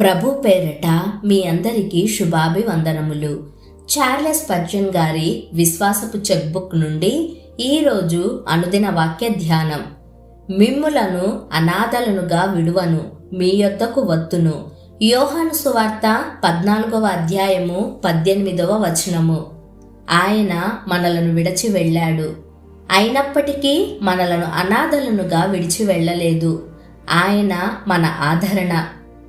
ప్రభు పేరట మీ అందరికీ శుభాభివందనములు. చార్లెస్ పర్జన్ గారి విశ్వాసపు చెక్బుక్ నుండి ఈరోజు అనుదిన వాక్య ధ్యానం. మిమ్ములను అనాథలనుగా విడువను మీ యొద్దకు వత్తును. యోహాను సువార్త పద్నాలుగవ అధ్యాయము పద్దెనిమిదవ వచనము. ఆయన మనలను విడచి వెళ్ళాడు. అయినప్పటికీ మనలను అనాథలనుగా విడిచి వెళ్ళలేదు. ఆయన మన ఆదరణ.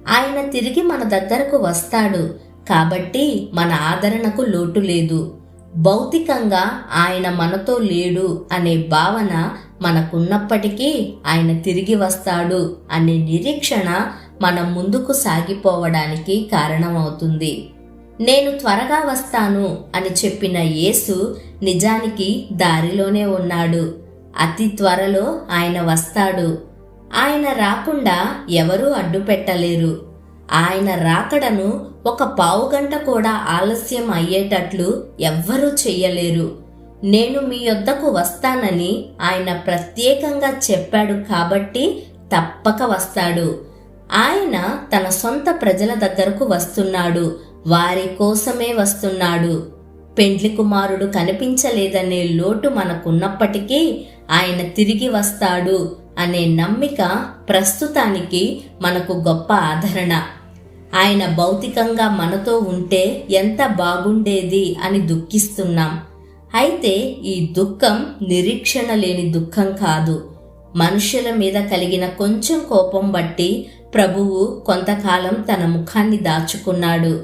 ఆయన తిరిగి మన దగ్గరకు వస్తాడు. కాబట్టి మన ఆదరణకు లోటు లేదు. భౌతికంగా ఆయన మనతో లేడు అనే భావన మనకున్నప్పటికీ ఆయన తిరిగి వస్తాడు అనే నిరీక్షణ మనం ముందుకు సాగిపోవడానికి కారణమవుతుంది. నేను త్వరగా వస్తాను అని చెప్పిన యేసు నిజానికి దారిలోనే ఉన్నాడు. అతి త్వరలో ఆయన వస్తాడు. ఆయన రాకుండా ఎవరూ అడ్డు పెట్టలేరు ఆయన రాకడను ఒక పావుగంట కూడా ఆలస్యం అయ్యేటట్లు ఎవ్వరూ చెయ్యలేరు. నేను మీ యొద్దకు వస్తానని ఆయన ప్రత్యేకంగా చెప్పాడు కాబట్టి తప్పక వస్తాడు. ఆయన తన సొంత ప్రజల దగ్గరకు వస్తున్నాడు. వారి కోసమే వస్తున్నాడు. పెండ్లి కుమారుడు కనిపించలేదనే లోటు మనకున్నప్పటికీ ఆయన తిరిగి వస్తాడు. అనే నమ్మిక ప్రస్తుతానికి మనకు గొప్ప ఆదరణ. ఆయన భౌతికంగా మనతో ఉంటే ఎంత బాగుండేది అని దుఃఖిస్తున్నాం. అయితే ఈ దుఃఖం నిరీక్షణ లేని దుఃఖం కాదు. మనుషుల మీద కలిగిన కొంచెం కోపం బట్టి ప్రభువు కొంతకాలం తన ముఖాన్ని దాచుకున్నాడు.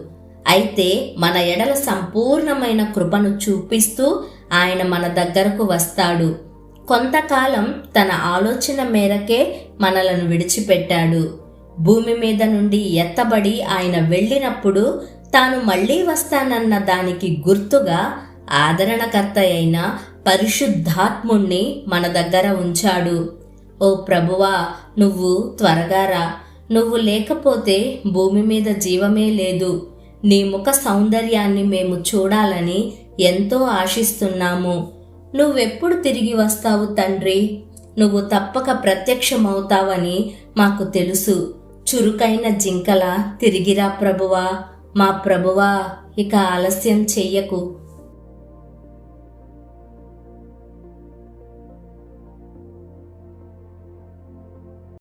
అయితే మన ఎడల సంపూర్ణమైన కృపను చూపిస్తూ ఆయన మన దగ్గరకు వస్తాడు. కొంతకాలం తన ఆలోచన మేరకే మనలను విడిచిపెట్టాడు. భూమి మీద నుండి ఎత్తబడి ఆయన వెళ్ళినప్పుడు తాను మళ్ళీ వస్తానన్న దానికి గుర్తుగా ఆదరణకర్త అయిన పరిశుద్ధాత్ముణ్ణి మన దగ్గర ఉంచాడు. ఓ ప్రభువా నువ్వు త్వరగా రా. నువ్వు లేకపోతే భూమి మీద జీవమే లేదు. నీ ముఖ సౌందర్యాన్ని మేము చూడాలని ఎంతో ఆశిస్తున్నాము. నువ్వెప్పుడు తిరిగి వస్తావు తండ్రి? నువ్వు తప్పక ప్రత్యక్షమవుతావని మాకు తెలుసు. చురుకైన జింకల తిరిగిరా ప్రభువా. మా ప్రభువా ఇక ఆలస్యం చెయ్యకు.